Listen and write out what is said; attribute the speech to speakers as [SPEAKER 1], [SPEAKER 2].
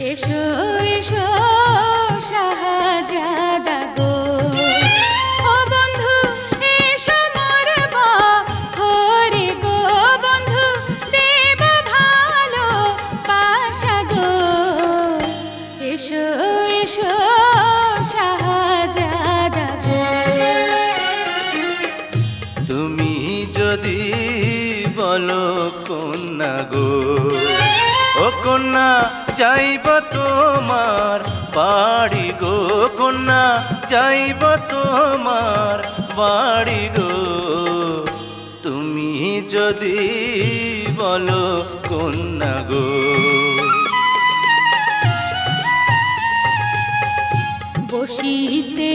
[SPEAKER 1] এসো এসো, শাহজাদা বন্ধু, এসো মোর বন্ধু, দেব এসো এসো
[SPEAKER 2] তুমি যদি বলো কন্যা গো। ও কন্যা, যাইব তোমার বাড়ি গো কন্যা, যাইব তোমার বাড়ি গো। তুমি যদি বলো কন্যা গো।
[SPEAKER 1] বসিতে